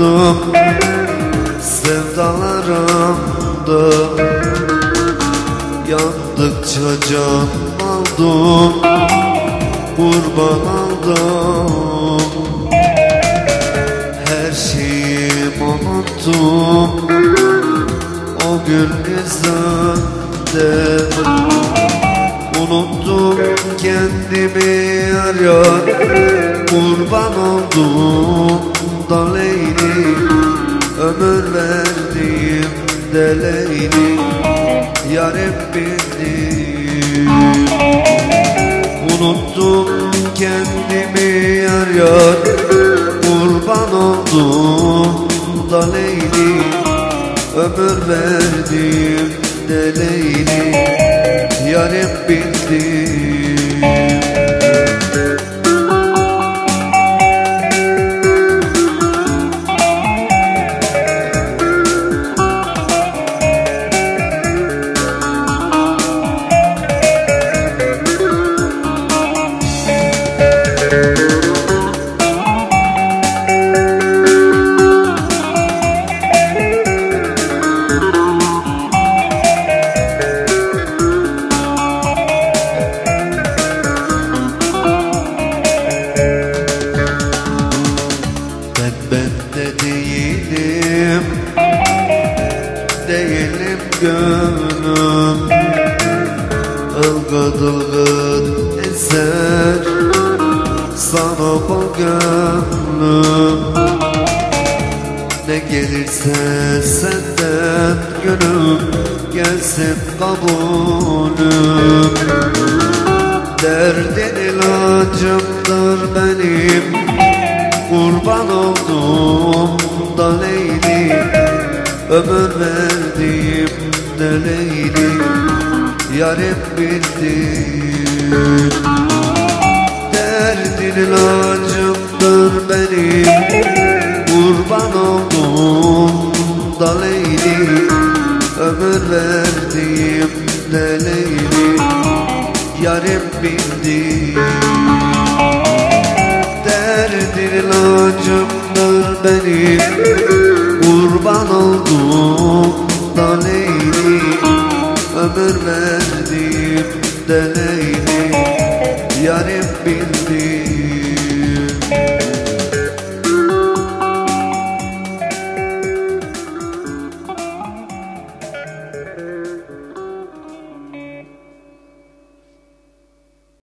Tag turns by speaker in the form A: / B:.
A: yandım Sevdalarımda Yandıkça can aldım Kurban aldım. Her şeyimi unuttum O gün yüzünde Unuttum kendimi yar yar Kurban oldum da Leyli Ömür verdim de Leyli Yarim bildim Unuttum kendimi yar yar Kurban oldum da Leyli Ömür verdim de Leyli Yarim bildim gönlüm Ilgıt ılgıt eser Sana bu gönlüm Ne gelirse senden gönlüm Gelsin kabulüm. Derdin ilacımdır benim. Kurban oldum da Leyli Ömür verdim de Leyli Yarim bildim Derdin ilacımdır benim. Kurban oldum da Leyli Ömür verdim de Leyli Yarim bildim Derdin ilacımdır benim. Kurban oldum da Leyli Ömür verdim de Leyli Yarim bildim